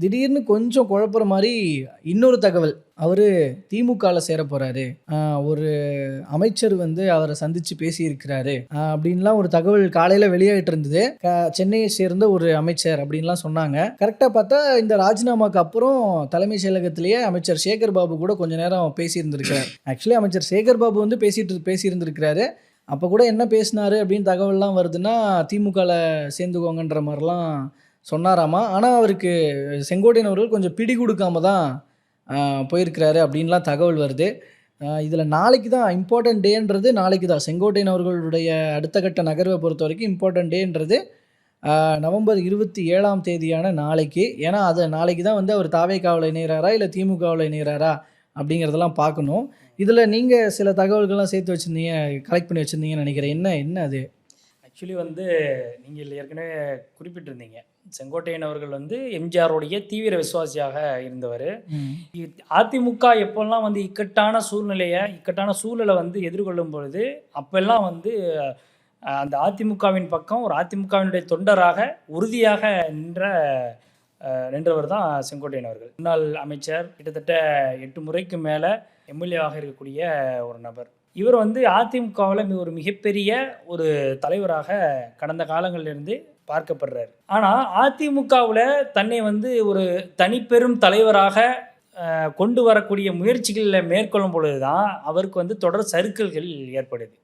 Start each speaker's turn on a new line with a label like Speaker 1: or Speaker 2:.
Speaker 1: திடீர்னு கொஞ்சம் குழப்புற மாதிரி இன்னொரு தகவல். அவர் திமுகவில் சேர போகிறாரு ஒரு அமைச்சர் வந்து அவரை சந்தித்து பேசியிருக்கிறாரு. அப்படின்லாம் ஒரு தகவல் காலையில் வெளியாகிட்டு இருந்தது. க சென்னையை சேர்ந்த ஒரு அமைச்சர் அப்படின்லாம் சொன்னாங்க. கரெக்டாக பார்த்தா இந்த ராஜினாமாக்கு அப்புறம் தலைமைச் செயலகத்திலேயே அமைச்சர் சேகர் பாபு கூட கொஞ்ச நேரம் பேசியிருந்திருக்கிறார். ஆக்சுவலி அமைச்சர் சேகர் பாபு வந்து பேசிட்டு பேசியிருந்திருக்கிறாரு. அப்போ கூட என்ன பேசினாரு அப்படின்னு தகவல்லாம் வருதுன்னா திமுகவில் சேர்ந்துக்கோங்கன்ற மாதிரிலாம் சொன்னாராமா. ஆனால் அவருக்கு செங்கோட்டையன் அவர்கள் கொஞ்சம் பிடி கொடுக்காம தான் போயிருக்கிறாரு அப்படின்லாம் தகவல் வருது. இதில் நாளைக்கு தான் இம்பார்ட்டன்ட் டேன்றது நாளைக்கு தான் செங்கோட்டையன் அவர்களுடைய அடுத்த கட்ட நகர்வை பொறுத்த வரைக்கும் இம்பார்ட்டன்ட் டேன்றது நவம்பர் இருபத்தி ஏழாம் தேதியான நாளைக்கு. ஏன்னா அது நாளைக்கு தான் வந்து அவர் தாவேக்காவில் இணைகிறாரா இல்லை திமுகவில் இணைகிறாரா அப்படிங்கிறதெல்லாம் பார்க்கணும். இதில் நீங்கள் சில தகவல்கள்லாம் சேர்த்து வச்சுருந்தீங்க கலெக்ட் பண்ணி வச்சுருந்தீங்கன்னு நினைக்கிறேன். என்ன என்ன அது?
Speaker 2: ஆக்சுவலி வந்து நீங்கள் ஏற்கனவே குறிப்பிட்டிருந்தீங்க. செங்கோட்டையன் அவர்கள் வந்து எம்ஜிஆருடைய தீவிர விசுவாசியாக இருந்தவர். அதிமுக எப்போல்லாம் வந்து இக்கட்டான சூழ்நிலையை இக்கட்டான சூழலை வந்து எதிர்கொள்ளும் பொழுது அப்பெல்லாம் வந்து அந்த அதிமுகவின் பக்கம் ஒரு அதிமுகவினுடைய தொண்டராக உறுதியாக நின்ற நின்றவர் தான் செங்கோட்டையன் அவர்கள். முன்னாள் அமைச்சர் கிட்டத்தட்ட எட்டு முறைக்கு மேலே எம்எல்ஏவாக இருக்கக்கூடிய ஒரு நபர். இவர் வந்து அதிமுகவில் ஒரு மிகப்பெரிய ஒரு தலைவராக கடந்த காலங்களிலிருந்து பார்க்கப்படுறாரு. ஆனால் அதிமுகவில் தன்னை வந்து ஒரு தனிப்பெரும் தலைவராக கொண்டு வரக்கூடிய முயற்சிகளில் மேற்கொள்ளும் பொழுது தான் அவருக்கு வந்து தொடர் சறுக்கல்கள் ஏற்படுது.